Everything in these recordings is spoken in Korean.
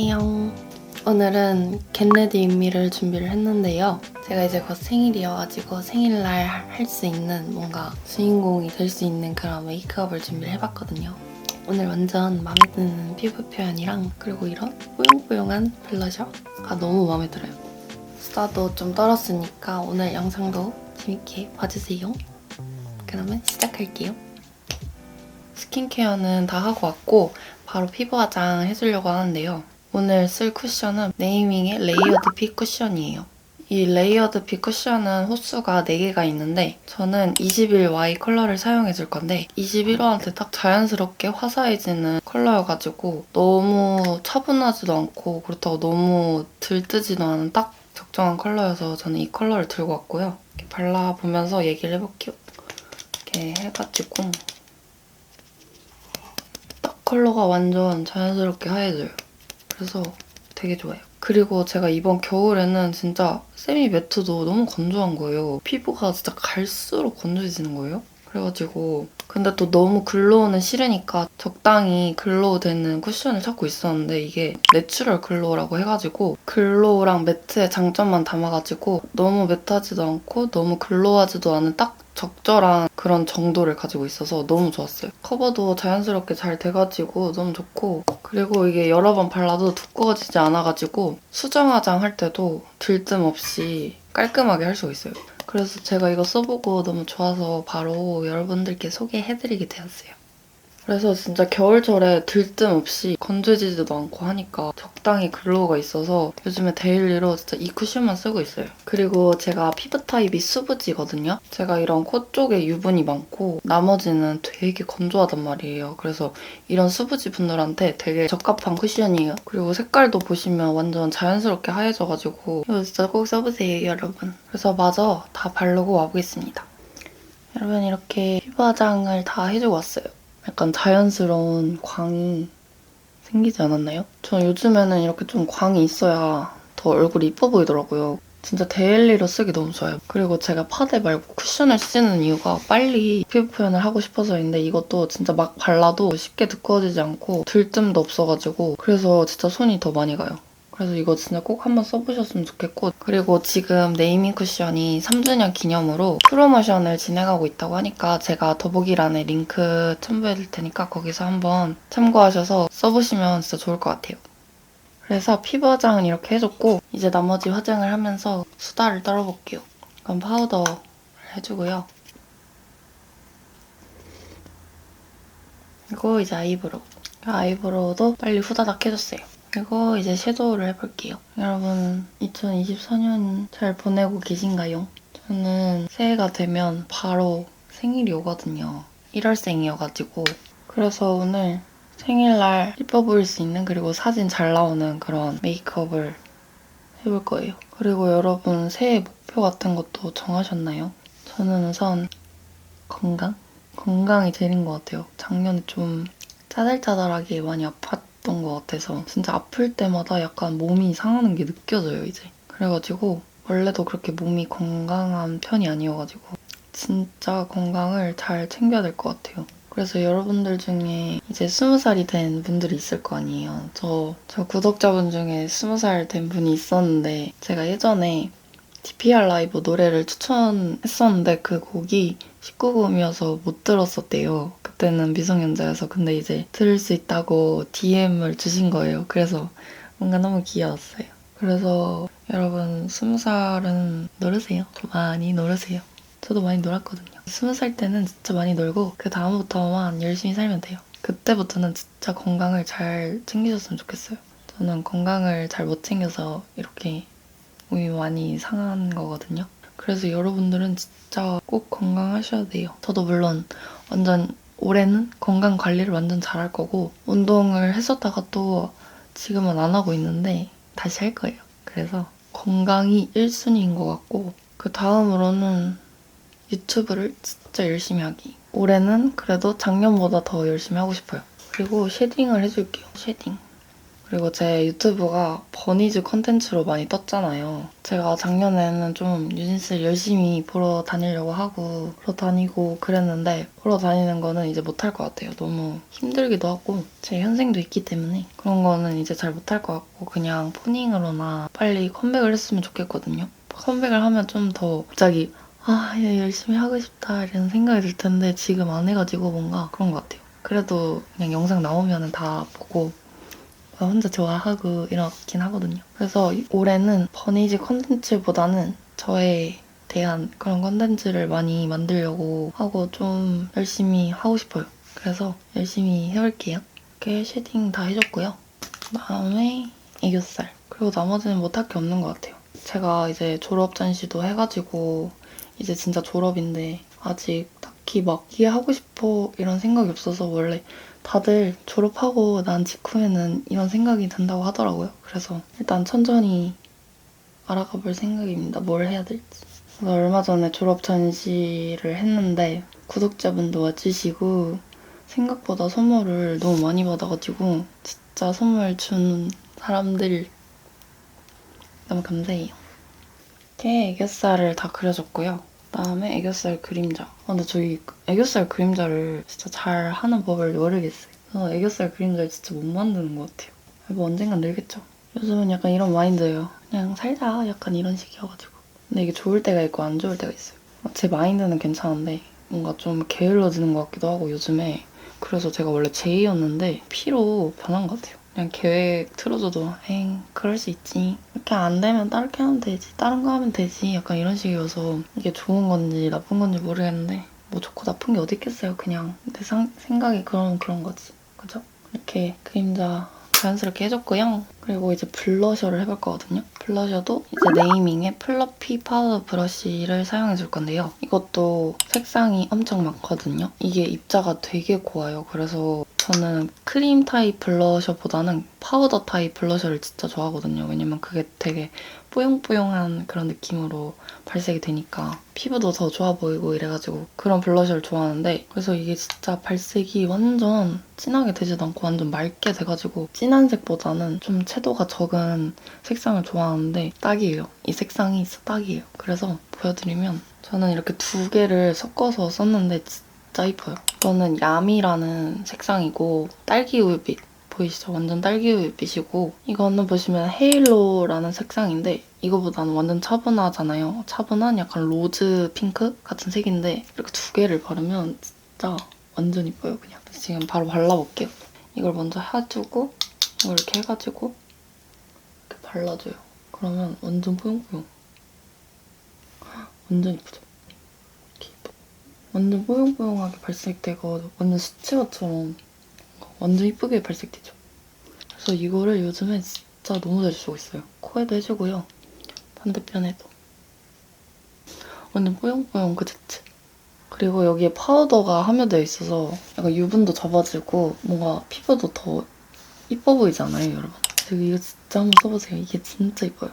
안녕하세요. 오늘은 겟레디 인미를 준비를 했는데요. 제가 이제 곧 생일이어가지고 생일날 할 수 있는 뭔가 주인공이 될 수 있는 그런 메이크업을 준비를 해봤거든요. 오늘 완전 마음에 드는 피부 표현이랑 그리고 이런 뽀용뽀용한 블러셔가 너무 마음에 들어요. 수다도 좀 떨었으니까 오늘 영상도 재밌게 봐주세요. 그러면 시작할게요. 스킨케어는 다 하고 왔고 바로 피부 화장 해주려고 하는데요. 오늘 쓸 쿠션은 네이밍의 레이어드 피 쿠션이에요. 이 레이어드 피 쿠션은 호수가 4개가 있는데 저는 21Y 컬러를 사용해 줄 건데 21호한테 딱 자연스럽게 화사해지는 컬러여가지고 너무 차분하지도 않고 그렇다고 너무 들뜨지도 않은 딱 적정한 컬러여서 저는 이 컬러를 들고 왔고요. 발라보면서 얘기를 해볼게요. 이렇게 해가지고 딱 컬러가 완전 자연스럽게 하얘져요. 그래서 되게 좋아요. 그리고 제가 이번 겨울에는 진짜 세미 매트도 너무 건조한 거예요. 피부가 진짜 갈수록 건조해지는 거예요. 그래가지고 근데 또 너무 글로우는 싫으니까 적당히 글로우 되는 쿠션을 찾고 있었는데 이게 내추럴 글로우라고 해가지고 글로우랑 매트의 장점만 담아가지고 너무 매트하지도 않고 너무 글로우하지도 않은 딱 적절한 그런 정도를 가지고 있어서 너무 좋았어요. 커버도 자연스럽게 잘 돼가지고 너무 좋고 그리고 이게 여러 번 발라도 두꺼워지지 않아가지고 수정 화장 할 때도 들뜸 없이 깔끔하게 할 수가 있어요. 그래서 제가 이거 써보고 너무 좋아서 바로 여러분들께 소개해드리게 되었어요. 그래서 진짜 겨울철에 들뜸 없이 건조해지지도 않고 하니까 적당히 글로우가 있어서 요즘에 데일리로 진짜 이 쿠션만 쓰고 있어요. 그리고 제가 피부 타입이 수부지거든요. 제가 이런 코 쪽에 유분이 많고 나머지는 되게 건조하단 말이에요. 그래서 이런 수부지 분들한테 되게 적합한 쿠션이에요. 그리고 색깔도 보시면 완전 자연스럽게 하얘져가지고 이거 진짜 꼭 써보세요, 여러분. 그래서 마저 다 바르고 와보겠습니다. 여러분 이렇게 피부 화장을 다 해주고 왔어요. 약간 자연스러운 광이 생기지 않았나요? 저는 요즘에는 이렇게 좀 광이 있어야 더 얼굴이 이뻐 보이더라고요. 진짜 데일리로 쓰기 너무 좋아요. 그리고 제가 파데 말고 쿠션을 쓰는 이유가 빨리 피부 표현을 하고 싶어서인데 이것도 진짜 막 발라도 쉽게 두꺼워지지 않고 들뜸도 없어가지고 그래서 진짜 손이 더 많이 가요. 그래서 이거 진짜 꼭 한번 써보셨으면 좋겠고 그리고 지금 네이밍 쿠션이 3주년 기념으로 프로모션을 진행하고 있다고 하니까 제가 더보기란에 링크 첨부해둘 테니까 거기서 한번 참고하셔서 써보시면 진짜 좋을 것 같아요. 그래서 피부 화장은 이렇게 해줬고 이제 나머지 화장을 하면서 수다를 떨어볼게요. 그럼 파우더를 해주고요. 그리고 이제 아이브로우. 아이브로우도 빨리 후다닥 해줬어요. 그리고 이제 섀도우를 해볼게요. 여러분 2024년 잘 보내고 계신가요? 저는 새해가 되면 바로 생일이 오거든요. 1월생이어가지고 그래서 오늘 생일날 이뻐 보일 수 있는 그리고 사진 잘 나오는 그런 메이크업을 해볼 거예요. 그리고 여러분 새해 목표 같은 것도 정하셨나요? 저는 우선 건강? 건강이 제일인 것 같아요. 작년에 좀 짜잘짜잘하게 많이 아팠 던 것 같아서 진짜 아플 때마다 약간 몸이 상하는 게 느껴져요 이제. 그래가지고 원래도 그렇게 몸이 건강한 편이 아니어가지고 진짜 건강을 잘 챙겨야 될 것 같아요. 그래서 여러분들 중에 이제 스무 살이 된 분들이 있을 거 아니에요. 저, 저 구독자분 중에 스무 살 된 분이 있었는데 제가 예전에 DPR 라이브 노래를 추천했었는데 그 곡이 19금이어서 못 들었었대요. 그때는 미성년자여서 근데 이제 들을 수 있다고 DM을 주신 거예요. 그래서 뭔가 너무 귀여웠어요. 그래서 여러분 스무 살은 놀으세요. 많이 놀으세요. 저도 많이 놀았거든요. 스무 살 때는 진짜 많이 놀고 그 다음부터만 열심히 살면 돼요. 그때부터는 진짜 건강을 잘 챙기셨으면 좋겠어요. 저는 건강을 잘 못 챙겨서 이렇게 몸이 많이 상한 거거든요. 그래서 여러분들은 진짜 꼭 건강하셔야 돼요. 저도 물론 완전 올해는 건강 관리를 완전 잘할 거고 운동을 했었다가 또 지금은 안 하고 있는데 다시 할 거예요. 그래서 건강이 1순위인 것 같고 그 다음으로는 유튜브를 진짜 열심히 하기. 올해는 그래도 작년보다 더 열심히 하고 싶어요. 그리고 쉐딩을 해줄게요. 쉐딩. 그리고 제 유튜브가 버니즈 컨텐츠로 많이 떴잖아요. 제가 작년에는 좀 뉴진스를 열심히 보러 다니려고 하고 보러 다니고 그랬는데 보러 다니는 거는 이제 못할 것 같아요. 너무 힘들기도 하고 제 현생도 있기 때문에 그런 거는 이제 잘 못할 것 같고 그냥 포닝으로나 빨리 컴백을 했으면 좋겠거든요. 컴백을 하면 좀 더 갑자기 아, 얘 열심히 하고 싶다 이런 생각이 들 텐데 지금 안 해가지고 뭔가 그런 것 같아요. 그래도 그냥 영상 나오면 다 보고 혼자 좋아하고 이렇긴 하거든요. 그래서 올해는 버니지 컨텐츠보다는 저에 대한 그런 컨텐츠를 많이 만들려고 하고 좀 열심히 하고 싶어요. 그래서 열심히 해볼게요. 이렇게 쉐딩 다 해줬고요. 그다음에 애교살. 그리고 나머지는 못할 게 없는 것 같아요. 제가 이제 졸업 전시도 해가지고 이제 진짜 졸업인데 아직 딱히 막 이게 하고 싶어 이런 생각이 없어서 원래 다들 졸업하고 난 직후에는 이런 생각이 든다고 하더라고요. 그래서 일단 천천히 알아가 볼 생각입니다. 뭘 해야 될지. 얼마 전에 졸업 전시를 했는데 구독자분도 와주시고 생각보다 선물을 너무 많이 받아가지고 진짜 선물 준 사람들 너무 감사해요. 이렇게 애교살을 다 그려줬고요. 그다음에 애교살 그림자. 아, 근데 저희 애교살 그림자를 진짜 잘 하는 법을 모르겠어요. 그래서 애교살 그림자를 진짜 못 만드는 것 같아요. 이거 언젠간 늘겠죠. 요즘은 약간 이런 마인드예요. 그냥 살자 약간 이런 식이어가지고. 근데 이게 좋을 때가 있고 안 좋을 때가 있어요. 제 마인드는 괜찮은데 뭔가 좀 게을러지는 것 같기도 하고 요즘에 그래서 제가 원래 J였는데 P로 변한 것 같아요. 그냥 계획 틀어줘도 엥 그럴 수 있지. 이렇게 안 되면 다르게 하면 되지. 다른 거 하면 되지. 약간 이런 식이어서 이게 좋은 건지 나쁜 건지 모르겠는데 뭐 좋고 나쁜 게 어디 있겠어요 그냥. 내 상- 생각이 그런 그런 거지. 그죠? 이렇게 그림자 자연스럽게 해줬고요. 그리고 이제 블러셔를 해볼 거거든요. 블러셔도 이제 네이밍의 플러피 파우더 브러쉬를 사용해 줄 건데요. 이것도 색상이 엄청 많거든요. 이게 입자가 되게 고와요. 그래서 저는 크림 타입 블러셔보다는 파우더 타입 블러셔를 진짜 좋아하거든요. 왜냐면 그게 되게 뽀용뽀용한 그런 느낌으로 발색이 되니까 피부도 더 좋아 보이고 이래가지고 그런 블러셔를 좋아하는데 그래서 이게 진짜 발색이 완전 진하게 되지도 않고 완전 맑게 돼가지고 진한 색보다는 좀 채도가 적은 색상을 좋아하는데 딱이에요. 이 색상이 진짜 딱이에요. 그래서 보여드리면 저는 이렇게 두 개를 섞어서 썼는데 진짜 이뻐요. 이거는 야미라는 색상이고 딸기 우유빛 보이시죠? 완전 딸기 우유빛이고 이거는 보시면 헤일로라는 색상인데 이거보다는 완전 차분하잖아요. 차분한 약간 로즈 핑크 같은 색인데 이렇게 두 개를 바르면 진짜 완전 이뻐요 그냥. 지금 바로 발라볼게요. 이걸 먼저 해주고 이걸 이렇게 해가지고 이렇게 발라줘요. 그러면 완전 뽀용뽀용. 완전 이쁘죠? 완전 뽀용뽀용하게 발색되고 완전 수채화처럼 완전 이쁘게 발색되죠. 그래서 이거를 요즘에 진짜 너무 잘 쓰고 있어요. 코에도 해주고요. 반대편에도. 완전 뽀용뽀용 그 자체. 그리고 여기에 파우더가 함유되어 있어서 약간 유분도 접어지고 뭔가 피부도 더 이뻐 보이지 않아요, 여러분? 그리고 이거 진짜 한번 써보세요. 이게 진짜 이뻐요.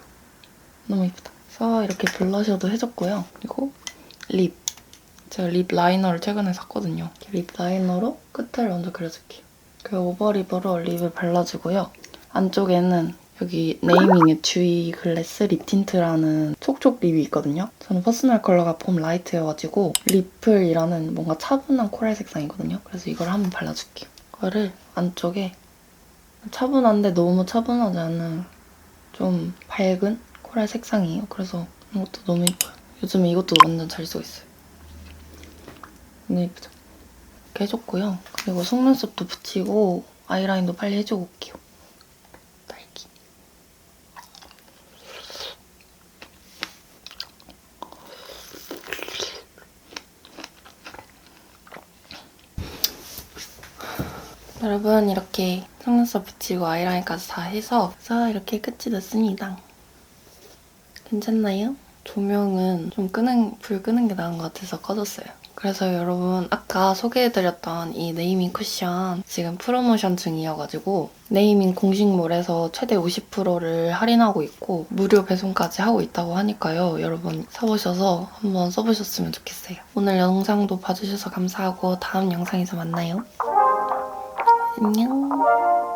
너무 이쁘다. 그래서 이렇게 블러셔도 해줬고요. 그리고 립. 제가 립 라이너를 최근에 샀거든요. 립 라이너로 끝을 먼저 그려줄게요. 그 오버립으로 립을 발라주고요. 안쪽에는 여기 네이밍의 듀이 글래스 립 틴트라는 촉촉 립이 있거든요. 저는 퍼스널 컬러가 폼 라이트여가지고 리플이라는 뭔가 차분한 코랄 색상이거든요. 그래서 이걸 한번 발라줄게요. 이거를 안쪽에 차분한데 너무 차분하지 않은 좀 밝은 코랄 색상이에요. 그래서 이것도 너무 예뻐요. 요즘에 이것도 완전 잘 쓰고 있어요. 너무 예쁘죠? 이렇게 해줬고요. 그리고 속눈썹도 붙이고 아이라인도 빨리 해주고 올게요. 딸기. 여러분 이렇게 속눈썹 붙이고 아이라인까지 다 해서 그래서 이렇게 끝이 됐습니다. 괜찮나요? 조명은 좀 끄는, 불 끄는 게 나은 것 같아서 꺼졌어요. 그래서 여러분 아까 소개해드렸던 이 네이밍 쿠션 지금 프로모션 중이어가지고 네이밍 공식몰에서 최대 50%를 할인하고 있고 무료 배송까지 하고 있다고 하니까요. 여러분 사보셔서 한번 써보셨으면 좋겠어요. 오늘 영상도 봐주셔서 감사하고 다음 영상에서 만나요. 안녕.